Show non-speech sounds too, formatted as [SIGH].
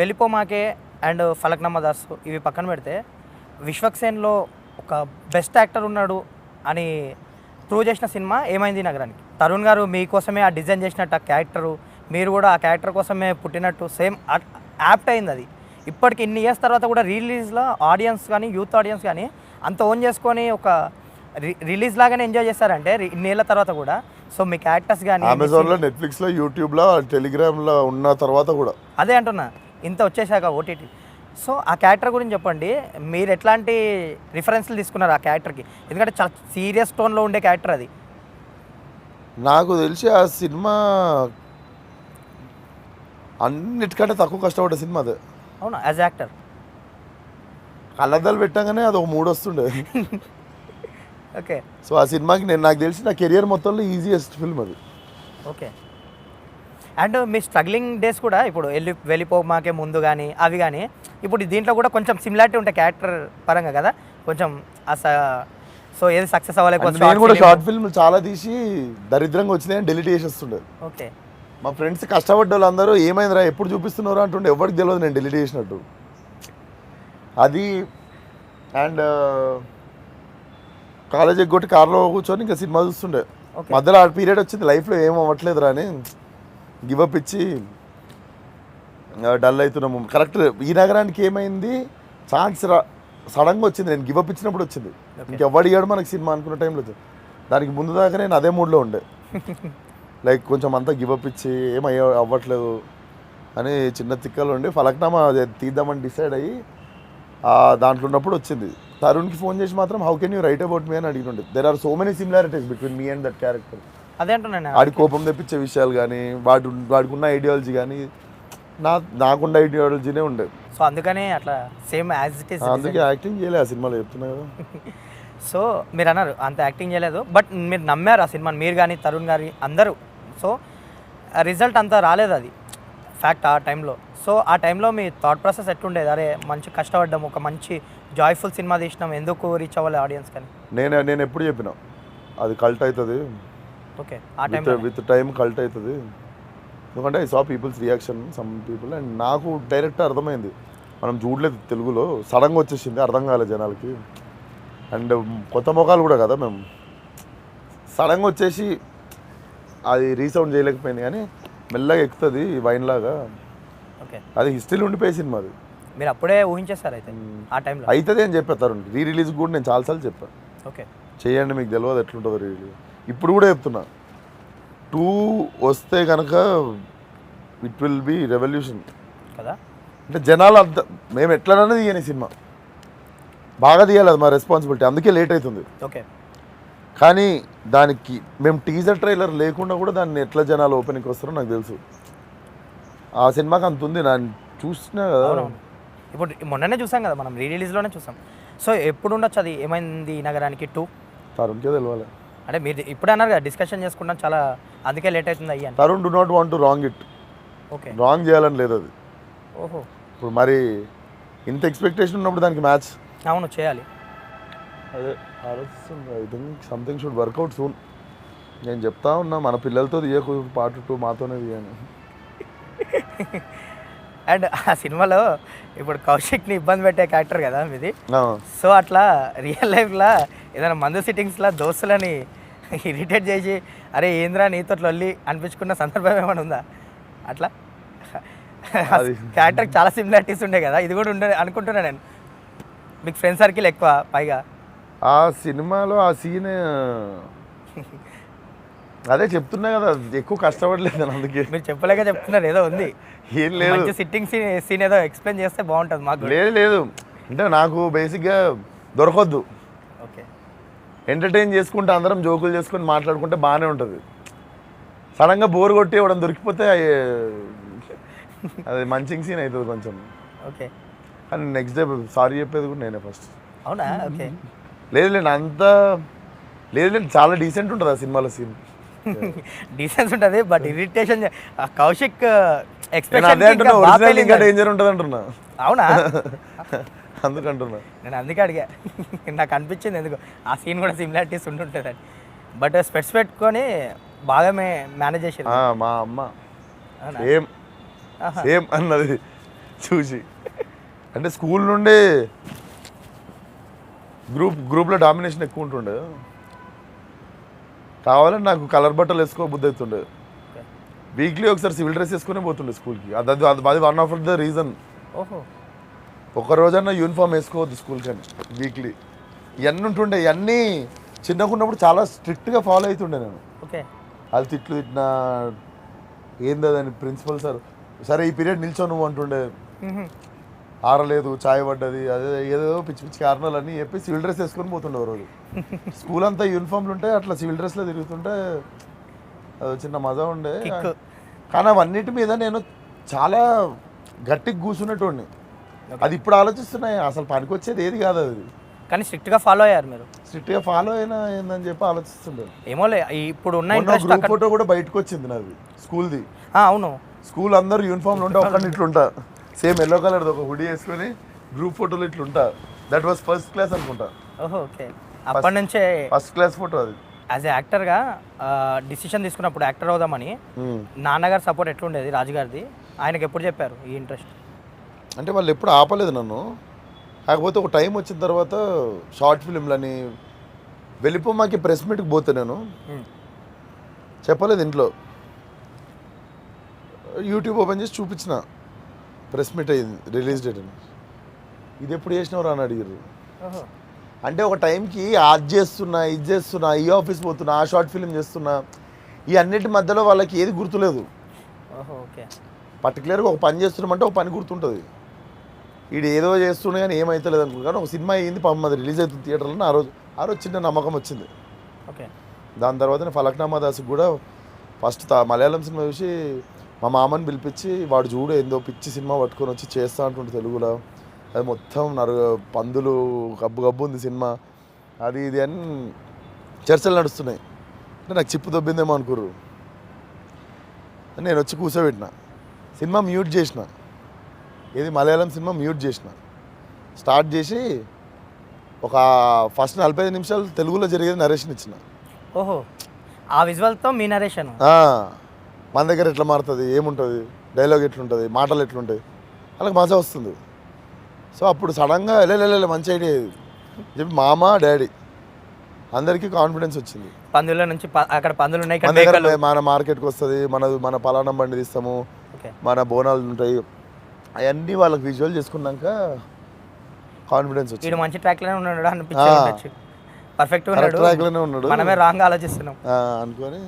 వెళ్ళిపోమాకే and Falaknuma Das ఇవి పక్కన పెడితే విశ్వక్సేన్లో ఒక బెస్ట్ యాక్టర్ ఉన్నాడు అని ప్రూవ్ చేసిన సినిమా ఏమైంది నగరానికి? తరుణ్ గారు మీకోసమే ఆ డిజైన్ చేసినట్టు ఆ క్యారెక్టరు మీరు కూడా ఆ క్యారెక్టర్ కోసమే పుట్టినట్టు సేమ్ యాప్ట్ అయింది అది. ఇప్పటికి ఇన్ని ఇయర్స్ తర్వాత కూడా రిలీజ్లో ఆడియన్స్ కానీ యూత్ ఆడియన్స్ కానీ అంత ఓన్ చేసుకొని ఒక రిలీజ్ లాగానే ఎంజాయ్ చేస్తారంటే ఇన్నేళ్ళ తర్వాత కూడా. సో మీ క్యారెక్టర్స్ కానీ అమెజాన్లో నెట్ఫ్లిక్స్లో యూట్యూబ్లో టెలిగ్రామ్లో ఉన్న తర్వాత కూడా. అదే అంటున్నా. ఇంత వచ్చేసాక ఓటీటీ సో ఆ క్యారెక్టర్ గురించి చెప్పండి. మీరు ఎట్లాంటి రిఫరెన్స్లు తీసుకున్నారు ఆ క్యారెక్టర్కి? ఎందుకంటే చాలా సీరియస్ టోన్లో ఉండే క్యారెక్టర్ అది. నాకు తెలిసి ఆ సినిమా అన్నిటికంటే తక్కువ కష్టపడ్డ సినిమా అదే. అవునా? As actor. కళ్ళద్దాలు పెట్టగానే అది ఒక మూడు వస్తుండే. ఓకే. సో ఆ సినిమాకి నేను నాకు తెలిసి నా కెరియర్ మొత్తంలో ఈజియెస్ట్ ఫిల్మ్ అది. ఓకే. అండ్ మీ స్ట్రగ్లింగ్ డేస్ కూడా ఇప్పుడు వెళ్ళి వెళ్ళిపోమాకే ముందు కానీ అవి కానీ ఇప్పుడు దీంట్లో కూడా కొంచెం సిమిలారిటీ ఉంటాయి క్యారెక్టర్ పరంగా కదా? కొంచెం అస సో ఏది సక్సెస్ అవ్వలేకపోతే నేను కూడా షార్ట్ ఫిల్మ్ చాలా తీసి దరిద్రంగా వచ్చినాయని డెలిట్ చేసేస్తుండే ఓకే. మా ఫ్రెండ్స్ కష్టపడ్డ వాళ్ళందరూ ఏమైందిరా ఎప్పుడు చూపిస్తున్నారు అంటుండే ఎవరికి తెలియదు నేను డెలిట్ చేసినట్టు. అది అండ్ కాలేజ్ ఎగ్గొట్టి కార్లో కూర్చొని ఇంకా సినిమా చూస్తుండే. మధ్యలో ఆ పీరియడ్ వచ్చింది లైఫ్లో ఏం అవ్వట్లేదురా అని. గివప్ ఇచ్చి డల్ అవుతున్నాము. కరెక్ట్ ఈ నగరానికి ఏమైంది? ఛాన్స్ రా సడన్గా వచ్చింది. నేను గివప్ ఇచ్చినప్పుడు వచ్చింది. ఇంకెవ్వడు ఇయ్యాడు మనకి సినిమా అనుకున్న టైంలో దానికి ముందు దాకా నేను అదే మూడ్లో ఉండే. [LAUGHS] లైక్ కొంచెం అంతా గివప్ ఇచ్చి ఏం అయ్య అవ్వట్లేదు అని చిన్న తిక్కలు ఉండి ఫలక్నామా అది తీద్దామని డిసైడ్ అయ్యి ఆ దాంట్లో ఉన్నప్పుడు వచ్చింది. తరుణ్కి ఫోన్ చేసి మాత్రం how can you write about me అని అడిగినండి. There are so many similarities between me and that character వాడి కోపం తెప్పించే విషయాలు కానీ వాడి వాడికి ఉన్న ఐడియాలజీ కానీ నా నాకున్న ఐడియాలజీనే ఉండే. సో అందుకనే అట్లా సేమ్ యాజ్ ఇట్ ఈస్ అందుకే యాక్టింగ్ చేయలే ఆ సినిమాలో చెప్తున్నా కదా. [LAUGHS] సో మీరు అన్నారు అంత యాక్టింగ్ చేయలేదు. బట్ మీరు నమ్మారు ఆ సినిమాని మీరు కానీ తరుణ్ గారి అందరూ. సో రిజల్ట్ అంతా రాలేదు అది. ఫ్యాక్ట్ ఆ టైంలో సో ఆ టైంలో మీ థాట్ ప్రాసెస్ ఎట్లుండేది? అరే మంచి కష్టపడ్డాం ఒక మంచి జాయ్ఫుల్ సినిమా తీసినాం ఎందుకు రీచ్ అవ్వాలి ఆడియన్స్ కానీ? నేను నేను ఎప్పుడు చెప్పిన అది కల్ట్ అవుతుంది. ఓకే ఆ విత్ టైం కల్ట్ అవుతుంది. ఎందుకంటే I saw people's reaction some people and నాకు డైరెక్ట్ అర్థమైంది. మనం చూడలేదు తెలుగులో సడన్గా వచ్చేసింది అర్థం కాలేదు జనాలకి. అండ్ కొత్త మొఖాలు కూడా కదా మేము. సడన్గా వచ్చేసి అది రీసౌండ్ చేయలేకపోయింది కానీ మెల్లగా ఎక్కుతుంది వైన్ లాగా. ఓకే. అది హిస్టరీలో ఉండిపోయే సినిమా అది మీరు అప్పుడే ఊహించేస్తారు అయితే ఆ టైంలో? అవుతుంది అని చెప్పేస్తారు రీ రిలీజ్ కూడా నేను చాలాసార్లు చెప్పాను ఓకే. చేయండి మీకు తెలియదు ఎట్లుంటుందో రీ రిలీజ్ ఇప్పుడు కూడా చెప్తున్నా. టూ వస్తే కనుక ఇట్ విల్ బి రెవల్యూషన్ కదా? అంటే జనాలు అంత మేము ఎట్లనన్నా తీయని సినిమా. బాగా తీయాలి అది మా రెస్పాన్సిబిలిటీ అందుకే లేట్ అవుతుంది. ఓకే. కానీ దానికి మేము టీజర్ ట్రైలర్ లేకుండా కూడా దాన్ని ఎట్లా జనాలు ఓపెనింగ్కి వస్తారో నాకు తెలుసు. ఆ సినిమాకి అంత ఉంది. నేను చూసినా ఇప్పుడు మొన్ననే చూసాం కదా మనం రీ రిలీజ్లోనే చూసాం. సో ఎప్పుడు ఉండొచ్చు అది? ఏమైంది నగరానికి? టూ? తరుణ్కే తెలియాలి అంటే మీరు ఇప్పుడు అన్నారు కదా డిస్కషన్ చేసుకుంటాం చాలా అందుకే లేట్ అవుతుంది అయ్యి Tarun do not want to wrong it okay wrong చేయాలని లేదు అది. ఓహో. ఇప్పుడు మరి ఇంత ఎక్స్పెక్టేషన్ ఉన్నప్పుడు దానికి మ్యాచ్ అవును చేయాలి. అదే ఆలోచిస్తుంది I think something should work out soon నేను చెప్తా ఉన్నా మన పిల్లలతో తీయకు పార్ట్ టూ మాతోనే తీయను. [LAUGHS] అండ్ ఆ సినిమాలో ఇప్పుడు కౌశిక్ని ఇబ్బంది పెట్టే క్యారెక్టర్ కదా మీది. సో అట్లా రియల్ లైఫ్లో ఏదైనా మందు సిట్టింగ్స్లో దోస్తులని ఇరిటేట్ చేసి అరే ఏంద్రా నీతో లొల్లి అనిపించుకున్న సందర్భం ఏమైనా ఉందా? అట్లా? క్యారెక్టర్ చాలా సిమిలారిటీస్ ఉండే కదా ఇది కూడా ఉండే అనుకుంటున్నా నేను. మీకు ఫ్రెండ్ సర్కిల్ ఎక్కువ పైగా. ఆ సినిమాలో ఆ సీన్ అదే చెప్తున్నా కదా ఎక్కువ కష్టపడలేదు అందుకే. మీరు చెప్పలేక చెప్తున్నారు ఏదో ఉంది. ఏం లేదు. సిట్టింగ్ సీన్ సీన్ ఏదో ఎక్స్ప్లెయిన్ చేస్తే బాగుంటుంది మాకు. లేదు లేదు. అంటే నాకు బేసిక్గా దొరకొద్దు. ఓకే ఎంటర్టైన్ చేసుకుంటే అందరం జోకులు చేసుకొని మాట్లాడుకుంటే బాగానే ఉంటుంది. సడన్గా బోర్ కొట్టి ఇవ్వడం దొరికిపోతే అది మంచి సీన్ అవుతుంది కొంచెం. ఓకే. కానీ నెక్స్ట్ డే సారీ చెప్పేది కూడా నేనే ఫస్ట్ అవునా? ఓకే. లేదు లేదు అంత లేదు లేదు చాలా డీసెంట్ ఉంటుంది ఆ సినిమాలో సీన్ డీసెన్స్ ఉంటుంది బట్ ఇరిటేషన్ కౌశిక్ ఎక్స్ప్రెషన్ అదే అంటున్నా ఒరిజినల్ ఇంకా డేంజర్ ఉంటుంది అంటున్నా. అవునా? [LAUGHS] అందుకంటున్నా నేను అందుకే అడిగా. [LAUGHS] నాకు అనిపించింది ఎందుకు. ఆ సీన్ కూడా సిమిలారిటీస్ ఉంటుంటుంది బట్ స్పెట్స్ పెట్టుకొని బాగా మే మేనేజ్ చేసేది. మా అమ్మ? సేమ్. సేమ్ అన్నది. చూసి. అంటే స్కూల్ నుండి గ్రూప్ గ్రూప్లో డామినేషన్ ఎక్కువ ఉంటుండే. కావాలని నాకు కలర్ బట్టలు వేసుకో బుద్ధి అవుతుండే. వీక్లీ ఒకసారి సివిల్ డ్రెస్ వేసుకునే పోతుండే స్కూల్కి. అది- అది వన్ ఆఫ్ ద రీజన్ ఓహో. ఒక రోజన్నా యూనిఫామ్ వేసుకోవద్దు స్కూల్ కానీ వీక్లీ ఇవన్నీ ఉంటుండే ఇవన్నీ చిన్నగా ఉన్నప్పుడు చాలా స్ట్రిక్ట్గా ఫాలో అవుతుండే నేను. ఓకే. అది తిట్లు తిట్టినా ఏంది అదని ప్రిన్సిపల్ సార్ సరే ఈ పీరియడ్ నిల్చో నువ్వు అంటుండే. ఆరలేదు చాయ్ పడ్డది అదే ఏదో పిచ్చి పిచ్చి కారణాలు అన్నీ చెప్పి సివిల్ డ్రెస్ వేసుకొని పోతుండే రోజు. స్కూల్ అంతా యూనిఫామ్లు ఉంటే అట్లా సివిల్ డ్రెస్లో తిరుగుతుంటే అది చిన్న మజా ఉండే. కానీ అవన్నిటి మీద నేను చాలా గట్టిగా కూర్చున్నట్టు అది ఇప్పుడు ఆలోచిస్తున్నాయి. అసలు పనికొచ్చేది ఏది కాదు అది. కానీ స్ట్రిక్ట్గా ఫాలో అయ్యారు మీరు. స్ట్రిక్ట్గా ఫాలో అయినా ఏందని చెప్పి ఆలోచిస్తుండే ఏమోలే ఈ ఇప్పుడు ఉన్న ఇంట్రెస్ట్ గ్రూప్ ఫోటో కూడా బయటకు వచ్చింది నాది స్కూల్ది. అవును. స్కూల్ అందరూ యూనిఫామ్లు ఉంటే ఒక్కడిని ఇట్లుంటా. సేమ్ ఎల్లో కలర్ ఒక హుడీ వేసుకొని గ్రూప్ ఫోటోలు ఇట్లుంటా. దట్ వాస్ ఫస్ట్ క్లాస్ అనుకుంటా. ఓహో ఓకే. అప్పటి నుంచే ఫస్ట్ క్లాస్ ఫోటో అది. యాజ్ ఏ యాక్టర్గా డిసిషన్ తీసుకున్నప్పుడు యాక్టర్ అవుదామని. నాన్నగారు సపోర్ట్ ఎట్లుండేది రాజుగారిది ఆయనకి ఎప్పుడు చెప్పారు ఈ ఇంట్రెస్ట్ అంటే వాళ్ళు ఎప్పుడు ఆపలేదు నన్ను. కాకపోతే ఒక టైం వచ్చిన తర్వాత షార్ట్ ఫిలింలని వెళ్ళిపోమాకి ప్రెస్ మీట్కి పోతే నేను. చెప్పలేదు ఇంట్లో. యూట్యూబ్ ఓపెన్ చేసి చూపించిన ప్రెస్ మీట్ అయ్యింది రిలీజ్ డేట్ అని. ఇది ఎప్పుడు చేసినవరా అని అడిగారు అంటే ఒక టైంకి అది చేస్తున్నా ఇది చేస్తున్నా ఈ ఆఫీస్ పోతున్నా ఆ షార్ట్ ఫిలిం చేస్తున్నా ఈ అన్నిటి మధ్యలో వాళ్ళకి ఏది గుర్తులేదు. పర్టికులర్గా ఒక పని చేస్తున్నామంటే ఒక పని గుర్తుంటుంది. వీడు ఏదో చేస్తున్నా కానీ ఏమైతలేదు అనుకుంటా కానీ ఒక సినిమా అయ్యింది పాపం అది రిలీజ్ అవుతుంది థియేటర్లో. ఆ రోజు ఆ రోజు చిన్న నమ్మకం వచ్చింది. ఓకే. దాని తర్వాత ఫలక్నామా దాస్ కూడా ఫస్ట్ తా- మలయాళం సినిమా చూసి మా మామని పిలిపించి వాడు చూడు ఏందో పిచ్చి సినిమా పట్టుకొని వచ్చి చేస్తా అంటుండే తెలుగులో. అది మొత్తం నరు పందులు గబ్బు గబ్బు ఉంది సినిమా. అది ఇది అని చర్చలు నడుస్తున్నాయి. అంటే నాకు చిప్పు దొబ్బిందేమో అనుకుర్రు. నేను వచ్చి కూర్చోబెట్టిన. సినిమా మ్యూట్ చేసిన. ఏది మలయాళం సినిమా మ్యూట్ చేసిన. స్టార్ట్ చేసి ఒక ఫస్ట్ నలభై ఐదు నిమిషాలు తెలుగులో జరిగేది నరేషన్ ఇచ్చిన. ఓహో ఆ విజువల్తో మీ నరేషన్? మన దగ్గర ఎట్లా మారుతుంది ఏముంటుంది డైలాగ్ ఎట్లుంటుంది మాటలు ఎట్లుంటాయి వాళ్ళకి మజా వస్తుంది. సో అప్పుడు సడన్గా వెళ్ళలే మంచి ఐడియా ఇది. చెప్పి మామ డాడీ అందరికీ కాన్ఫిడెన్స్ వచ్చింది. పందుల నుంచి అక్కడ పందులు ఉన్నాయి మన మార్కెట్కి వస్తుంది మన మన పలానా బండి తీస్తాము మన బోనాలు ఉంటాయి. అవన్నీ వాళ్ళకి విజువల్ చేసుకున్నాక కాన్ఫిడెన్స్ వచ్చింది. వీడు మంచి ట్రాక్లోనే ఉన్నాడు అనిపించి పర్ఫెక్ట్ ఉన్నాడు. ట్రాక్లోనే ఉన్నాడు. మనమే రాంగ్ ఆలోచిస్తున్నాం. అనుకొని